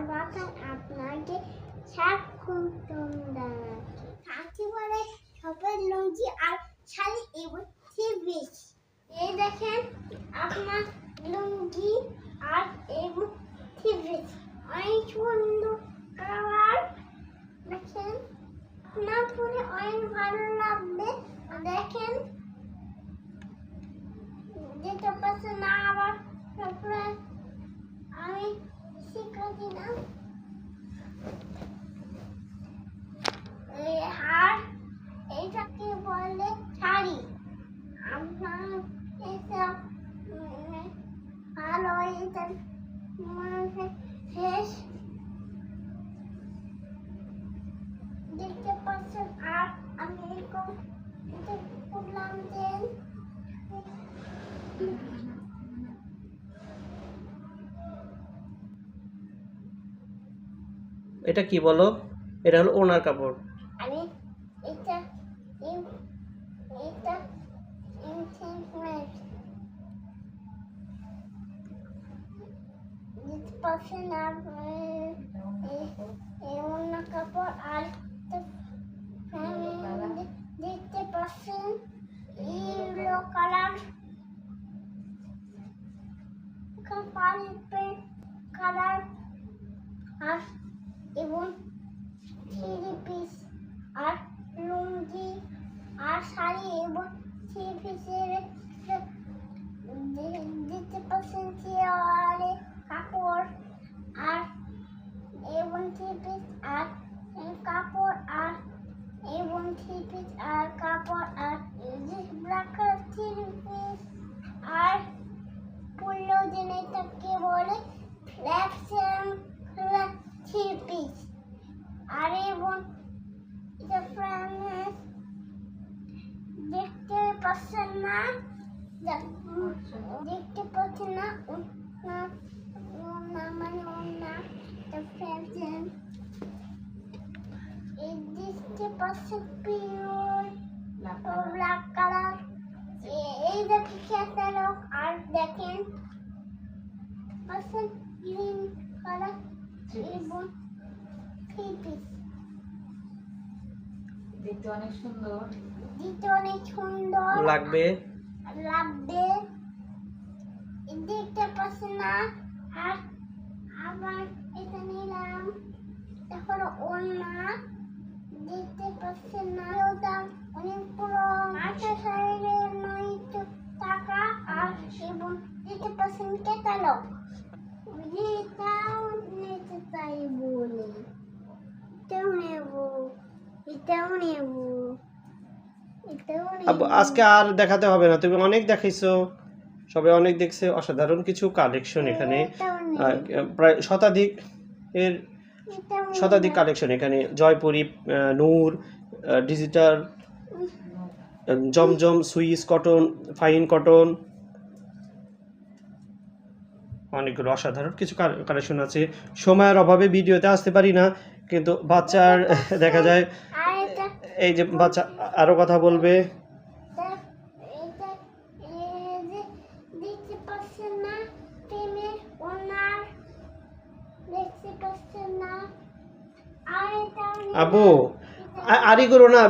সর্বপ্রথম আপনাকে স্বাগতম জানাচ্ছি থাকতে পারে সবের লুঙ্গি আর শাড়ি এবং থ্রিপিস এই দেখেন, আপনার লুঙ্গি আর এবং থ্রিপিস অনেক সুন্দর কালার। দেখেন, আপনার পরে অনেক ভালো লাগবে। দেখেন যেতে পারছে না আবার তারপরে আমি শিখাচ্ছি না এই হার এইটাকে বলে শাড়ি। আপনার এসব ভালো এটা শেষ। দেখতে পাচ্ছেন, আর আমি এরকম করলাম যে এটা কি বলো? এটা হলো ওনার কাপড়। আমি এটা অন্য কাপড় আর দেখতে পাচ্ছেন ইয়েলো কালার। পাল্পের কালার আর এবং থ্রি পিস আর লুঙ্গি আর শাড়ি এবং থ্রি পিসের দিতে পারছেন চেয়ারে কাপড় আর এবং থ্রি পিস আর কাপড় আর এবং থ্রি পিস আর কাপড় আর কালার থ্রি পিস আর পড়ল যেটাকে বলে ফ্ল্যাট থ্রি পিস আর এবং এটা ফ্রেন্ডস দেখতে পাচ্ছেন না দেখ- দেখতে পাচ্ছেন না না না মানে না ফ্রেন্ডস এই দেখতে পাচ্ছেন পিওর ব্ল্যাক কালার এই দেখে ক্যাটালগ আর দেখেন পাচ্ছেন গ্রিন কালার এবং থ্রি পিস দেখতে অনেক সুন্দর। দিতে অনেক সুন্দর। লাগবে? লাগবে। দেখতে পাচ্ছি না আর আবার এটা নিলাম। এখন ওনা দেখতে পাচ্ছি না। ওটা অনেক পুরো। আঠা সাইডে নয়তো টাকা আর এবং দেখতে পাচ্ছেন ক্যাটালগ এটাও আজকে আর দেখাতে হবে না। তুমি অনেক দেখাইছো। সবাই অনেক দেখছে। অসাধারণ কিছু কালেকশন এখানে। প্রায় শতাধিক এর শতাধিক কালেকশন এখানে। Jaipuri Noor digital Zamzam Swiss cotton fine cotton. অনেকগুলো অসাধারণ কিছু কালেকশন আছে। সময়ের অভাবে ভিডিওতে আসতে পারি না কিন্তু বাচ্চার দেখা যায় এই যে বাচ্চা আরও কথা বলবে। আবু আরি করো না